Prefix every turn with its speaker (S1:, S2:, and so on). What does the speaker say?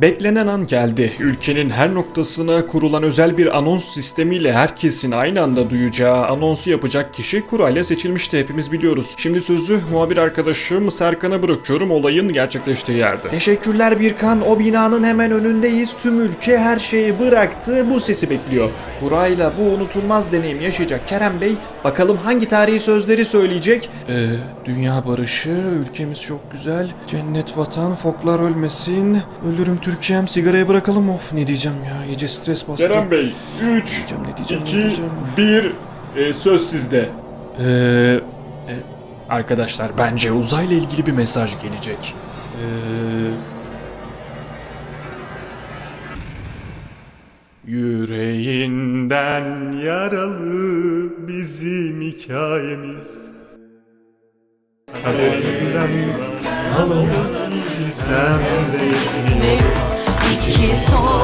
S1: Beklenen an geldi. Ülkenin her noktasına kurulan özel bir anons sistemiyle herkesin aynı anda duyacağı anonsu yapacak kişi kurayla seçilmişti hepimiz biliyoruz. Şimdi sözü muhabir arkadaşım Serkan'a bırakıyorum olayın gerçekleştiği yerde.
S2: Teşekkürler Birkan. O binanın hemen önündeyiz. Tüm ülke her şeyi bıraktı. Bu sesi bekliyor. Kurayla bu unutulmaz deneyim yaşayacak Kerem Bey. Bakalım hangi tarihi sözleri söyleyecek? Ee, dünya barışı, ülkemiz çok güzel. Cennet vatan, foklar ölmesin. Ölürüm Türkiye'm, sigarayı bırakalım. Of ne diyeceğim ya, iyice stres bastı.
S1: Kerem Bey 3,
S2: diyeceğim, ne diyeceğim, ne
S1: 2,
S2: diyeceğim.
S1: 1 söz sizde.
S2: Ee, e,
S1: Arkadaşlar bence uzayla ilgili bir mesaj gelecek.
S2: ee,
S1: Yüreğinden yaralı bizim hikayemiz. Kaderinden kalanı sendeyiz İki son